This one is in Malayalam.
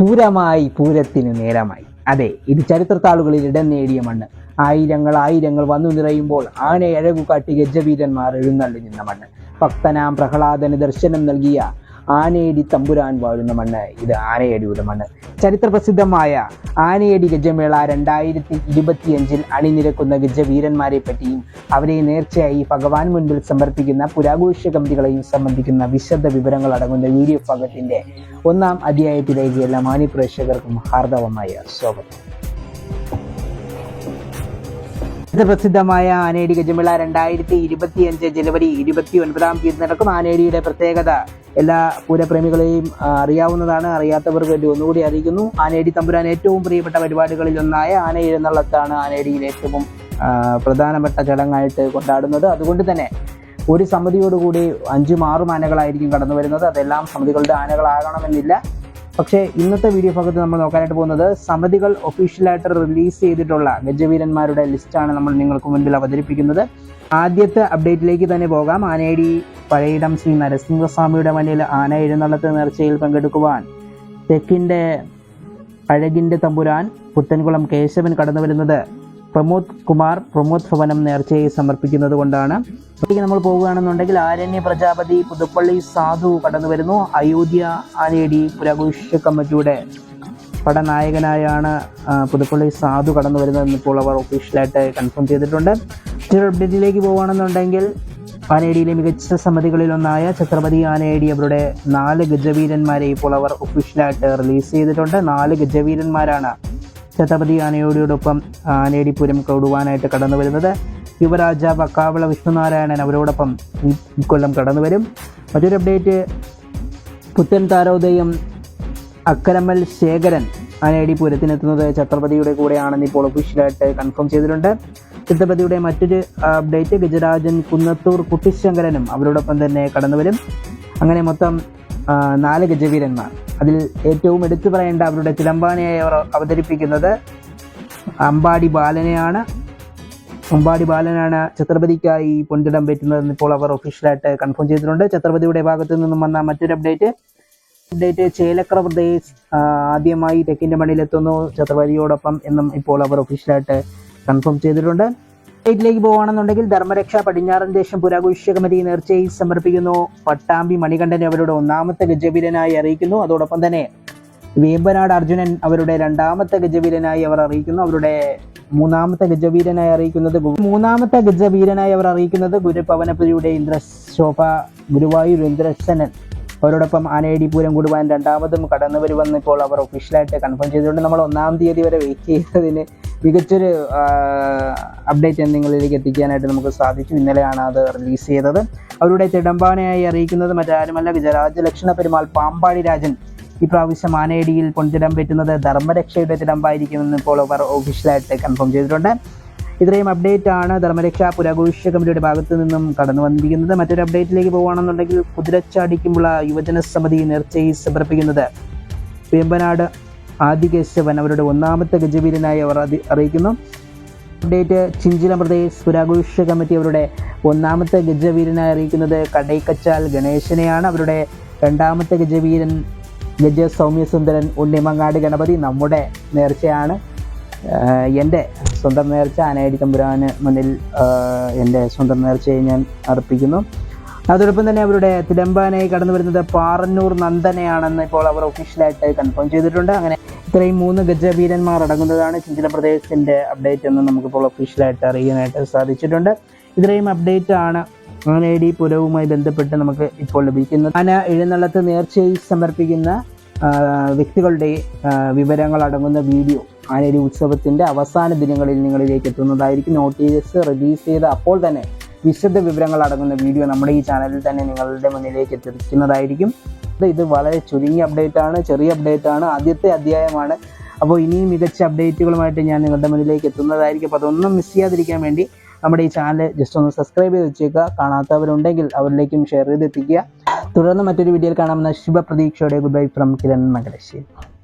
പൂരമായി പൂരത്തിനു നേരമായി. അതെ ഇത് ചരിത്രത്താളുകളിൽ ഇടം നേടിയ മണ്ണ്. ആയിരങ്ങൾ ആയിരങ്ങൾ വന്നു നിറയുമ്പോൾ ആനയഴകു കാട്ടി ഗജവീരന്മാർ എഴുന്നള്ളി നിന്ന മണ്ണ്. ഭക്തനാം പ്രഹ്ലാദന് ദർശനം നൽകിയ ആനയടി തമ്പുരാൻ വാഴുന്ന മണ്ണ്. ഇത് ആനയടിയുടെ മണ്ണ്. ചരിത്രപ്രസിദ്ധമായ ആനയടി ഗജമേള രണ്ടായിരത്തി ഇരുപത്തിയഞ്ചിൽ അണിനിരക്കുന്ന ഗജവീരന്മാരെ പറ്റിയും അവരെ നേർച്ചയായി ഭഗവാൻ മുൻപിൽ സമർപ്പിക്കുന്ന പുരാഘോഷ കമ്പികളെയും സംബന്ധിക്കുന്ന വിശദ വിവരങ്ങൾ അടങ്ങുന്ന വീഡിയോ ഭാഗത്തിന്റെ ഒന്നാം അധ്യായത്തിലേക്ക് എല്ലാ മാന്യ പ്രേക്ഷകർക്കും ഹാർദവമായ സ്വാഗതം. പ്രസിദ്ധമായ ആനേടി ഗജമേള രണ്ടായിരത്തി ഇരുപത്തി അഞ്ച് ജനുവരി ഇരുപത്തി ഒൻപതാം തീയതി നടക്കും ആനേടിയുടെ പ്രത്യേകത എല്ലാ പൂരപ്രേമികളെയും അറിയാവുന്നതാണ് അറിയാത്തവർക്ക് വേണ്ടി ഒന്നുകൂടി അറിയിക്കുന്നു. ആനേടി തമ്പുരാൻ ഏറ്റവും പ്രിയപ്പെട്ട പരിപാടികളിൽ ഒന്നായ ആന എഴുന്നള്ളത്താണ് ആനേടിയിൽ ഏറ്റവും പ്രധാനപ്പെട്ട ചടങ്ങായിട്ട് കൊണ്ടാടുന്നത്. അതുകൊണ്ട് തന്നെ ഒരു സമിതിയോടുകൂടി അഞ്ചും ആറും ആനകളായിരിക്കും കടന്നു വരുന്നത് അതെല്ലാം സമിതികളുടെ ആനകളാകണമെന്നില്ല. പക്ഷേ ഇന്നത്തെ വീഡിയോ ഭാഗത്ത് നമ്മൾ നോക്കാനായിട്ട് പോകുന്നത് സമിതികൾ ഒഫീഷ്യലായിട്ട് റിലീസ് ചെയ്തിട്ടുള്ള ഗജവീരന്മാരുടെ ലിസ്റ്റാണ് നമ്മൾ നിങ്ങൾക്ക് മുൻപിൽ അവതരിപ്പിക്കുന്നത്. ആദ്യത്തെ അപ്ഡേറ്റിലേക്ക് തന്നെ പോകാം. ആനയടി പഴയിടം ശ്രീ നരസിംഹസ്വാമിയുടെ മണിയിൽ ആന എഴുന്നള്ളത്ത് നേർച്ചയിൽ പങ്കെടുക്കുവാൻ. തെക്കിന്റെ അഴകിന്റെ തമ്പുരാൻ പുത്തൻകുളം കേശവൻ കടന്നു വരുന്നത് പ്രമോദ് കുമാർ പ്രമോദ് ഭവനം നേർച്ചയായി സമർപ്പിക്കുന്നത് കൊണ്ടാണ്. നമ്മൾ പോവുകയാണെന്നുണ്ടെങ്കിൽ ആരണ്യ പ്രജാപതി പുതുപ്പള്ളി സാധു കടന്നു വരുന്നു. അയോധ്യ ആനേടി പുരാഘോഷ കമ്മിറ്റിയുടെ പടനായകനായാണ് പുതുപ്പള്ളി സാധു കടന്നു വരുന്നത് ഇപ്പോൾ അവർ ഒഫീഷ്യലായിട്ട് കൺഫേം ചെയ്തിട്ടുണ്ട്. മറ്റൊരു അപ്ഡേറ്റിലേക്ക് പോവുകയാണെന്നുണ്ടെങ്കിൽ ആനേടിയിലെ മികച്ച സമിതികളിലൊന്നായ ഛത്രപതി ആനേഡി അവരുടെ നാല് ഗജവീരന്മാരെ ഇപ്പോൾ അവർ ഒഫീഷ്യലായിട്ട് റിലീസ് ചെയ്തിട്ടുണ്ട്. നാല് ഗജവീരന്മാരാണ് ഛത്രപതി ആനയോടിയോടൊപ്പം ആനേടിപുരം കൊടുവാനായിട്ട് കടന്നു വരുന്നത്. യുവരാജ വക്കാവിള വിഷ്ണുനാരായണൻ അവരോടൊപ്പം ഈ കൊല്ലം കടന്നു വരും. മറ്റൊരു അപ്ഡേറ്റ് പുത്തൻ താരോദയം അക്കരമൽ ശേഖരൻ ആനയടി പൂരത്തിനെത്തുന്നത് ഛത്രപതിയുടെ കൂടെയാണെന്ന് ഇപ്പോൾ ഒഫീഷ്യലായിട്ട് കൺഫേം ചെയ്തിട്ടുണ്ട്. ഛത്രപതിയുടെ മറ്റൊരു അപ്ഡേറ്റ് ഗജരാജൻ കുന്നത്തൂർ കുട്ടിശങ്കരനും അവരോടൊപ്പം തന്നെ കടന്നു വരും. അങ്ങനെ മൊത്തം നാല് ഗജവീരന്മാർ. അതിൽ ഏറ്റവും എടുത്തു പറയേണ്ട അവരുടെ തിലമ്പാനയായി അവർ അവതരിപ്പിക്കുന്നത് അമ്പാടി ബാലനെയാണ്. അമ്പാടി ബാലനാണ് ഛത്രപതിക്കായി പൊൻതിടം പറ്റുന്നതെന്ന് ഇപ്പോൾ അവർ ഒഫീഷ്യലായിട്ട് കൺഫേം ചെയ്തിട്ടുണ്ട്. ഛത്രപതിയുടെ ഭാഗത്തു നിന്നും വന്ന മറ്റൊരു അപ്ഡേറ്റ് അപ്ഡേറ്റ് ചേലക്കര പ്രദേശ് ആദ്യമായി തെക്കിന്റെ മണ്ണിലെത്തുന്നു ഛത്രപതിയോടൊപ്പം എന്നും ഇപ്പോൾ അവർ ഒഫീഷ്യലായിട്ട് കൺഫേം ചെയ്തിട്ടുണ്ട്. സ്റ്റേറ്റിലേക്ക് പോവുകയാണെന്നുണ്ടെങ്കിൽ ധർമ്മരക്ഷ പടിഞ്ഞാറൻ ദേശം പുരാഘോഷ കമ്മിറ്റി നേർച്ചയിൽ സമർപ്പിക്കുന്നു. പട്ടാമ്പി മണികണ്ഠൻ അവരുടെ ഒന്നാമത്തെ ഗജവീരനായി അറിയിക്കുന്നു. അതോടൊപ്പം തന്നെ വേമ്പനാട് അർജുനൻ അവരുടെ രണ്ടാമത്തെ ഗജവീരനായി അവർ അറിയിക്കുന്നു. അവരുടെ മൂന്നാമത്തെ ഗജവീരനായി അറിയിക്കുന്നത് മൂന്നാമത്തെ ഗജവീരനായി അവർ അറിയിക്കുന്നത് ഗുരുപവനപുരിയുടെ ഇന്ദ്രശോഭ ഗുരുവായൂർ ഇന്ദ്രസനൻ അവരോടൊപ്പം ആനയടി പൂരം കൂടുവാൻ രണ്ടാമതും കടന്നു വരുമെന്ന് ഇപ്പോൾ അവർ ഒഫീഷ്യലായിട്ട് കൺഫേം ചെയ്തുകൊണ്ട് നമ്മൾ ഒന്നാം തീയതി വരെ വെയിറ്റ് ചെയ്തതിന് മികച്ചൊരു അപ്ഡേറ്റ് എന്തെങ്കിലും എത്തിക്കാനായിട്ട് നമുക്ക് സാധിച്ചു. ഇന്നലെയാണ് അത് റിലീസ് ചെയ്തത്. അവരുടെ തിടമ്പാനയായി അറിയിക്കുന്നത് മറ്റാരുമല്ല ഗജരാജ ലക്ഷണ പെരുമാൾ പാമ്പാടി രാജൻ. ഈ പ്രാവശ്യം ആനയടിയിൽ പൊൻതിടം പറ്റുന്നത് ധർമ്മരക്ഷയുടെ തിടമ്പായിരിക്കുമെന്ന് ഇപ്പോൾ അവർ ഒഫീഷ്യലായിട്ട് കൺഫേം ചെയ്തിട്ടുണ്ട്. ഇത്രയും അപ്ഡേറ്റ് ആണ് ധർമ്മരക്ഷാ പുരാഘോഷ കമ്മിറ്റിയുടെ ഭാഗത്തു നിന്നും കടന്നു വന്നിരിക്കുന്നത്. മറ്റൊരു അപ്ഡേറ്റിലേക്ക് പോകുകയാണെന്നുണ്ടെങ്കിൽ കുതിരച്ചാടിക്കുമ്പോൾ യുവജന സമിതി നേർച്ചയിൽ സമർപ്പിക്കുന്നത്. വേമ്പനാട് ആദികേശവൻ അവരുടെ ഒന്നാമത്തെ ഗജവീരനായി അവർ അതി- അറിയിക്കുന്നു. അപ്ഡേറ്റ് ചിഞ്ചില പ്രദേശ് പുരാഘോഷ കമ്മിറ്റി അവരുടെ ഒന്നാമത്തെ ഗജവീരനായി അറിയിക്കുന്നത് കടൈക്കച്ചാൽ ഗണേശനെയാണ്. അവരുടെ രണ്ടാമത്തെ ഗജവീരൻ ഗജ സൗമ്യസുന്ദരൻ ഉണ്ണിമങ്ങാട് ഗണപതി നമ്മുടെ നേർച്ചയാണ്. എന്റെ സ്വന്തം നേർച്ച ആനയടി തമ്പുരാന് മുന്നിൽ എന്റെ സ്വന്തം നേർച്ചയെ ഞാൻ അർപ്പിക്കുന്നു. അതോടൊപ്പം തന്നെ അവരുടെ തിലമ്പാനായി കടന്നു വരുന്നത് പാറന്നൂർ നന്ദനയാണെന്ന് ഇപ്പോൾ അവർ ഒഫീഷ്യലായിട്ട് കൺഫേം ചെയ്തിട്ടുണ്ട്. അങ്ങനെ ഇത്രയും മൂന്ന് ഗജവീരന്മാർ അടങ്ങുന്നതാണ് ചിഞ്ചില പ്രദേശത്തിന്റെ അപ്ഡേറ്റ് എന്ന് നമുക്കിപ്പോൾ ഒഫീഷ്യലായിട്ട് അറിയാനായിട്ട് സാധിച്ചിട്ടുണ്ട്. ഇത്രയും അപ്ഡേറ്റ് ആണ് ആനയടി പുരവുമായി ബന്ധപ്പെട്ട് നമുക്ക് ഇപ്പോൾ ലഭിക്കുന്നത്. ആന എഴുന്നള്ളത്ത് നേർച്ചയിൽ സമർപ്പിക്കുന്ന വ്യക്തികളുടെ വിവരങ്ങൾ അടങ്ങുന്ന വീഡിയോ ആനയടി ഉത്സവത്തിന്റെ അവസാന ദിനങ്ങളിൽ നിങ്ങളിലേക്ക് എത്തുന്നതായിരിക്കും. നോട്ടീസ് റിലീസ് ചെയ്ത അപ്പോൾ തന്നെ വിശദ വിവരങ്ങൾ അടങ്ങുന്ന വീഡിയോ നമ്മുടെ ഈ ചാനലിൽ തന്നെ നിങ്ങളുടെ മുന്നിലേക്ക് എത്തിക്കുന്നതായിരിക്കും. ഇത് വളരെ ചുരുങ്ങിയ അപ്ഡേറ്റ് ആണ് ചെറിയ അപ്ഡേറ്റ് ആണ് ആദ്യത്തെ അധ്യായമാണ്. അപ്പോൾ ഇനിയും മികച്ച അപ്ഡേറ്റുകളുമായിട്ട് ഞാൻ നിങ്ങളുടെ മുന്നിലേക്ക് എത്തുന്നതായിരിക്കും. അപ്പോൾ അതൊന്നും മിസ് ചെയ്യാതിരിക്കാൻ വേണ്ടി നമ്മുടെ ഈ ചാനൽ ജസ്റ്റ് ഒന്ന് സബ്സ്ക്രൈബ് ചെയ്ത് വെച്ചേക്കുക. കാണാത്തവരുണ്ടെങ്കിൽ അവരിലേക്കും ഷെയർ ചെയ്ത് എത്തിക്കുക. തുടർന്ന് മറ്റൊരു വീഡിയോയിൽ കാണാമെന്ന ശുഭപ്രതീക്ഷയോടെ good bye from Kiran Makarassery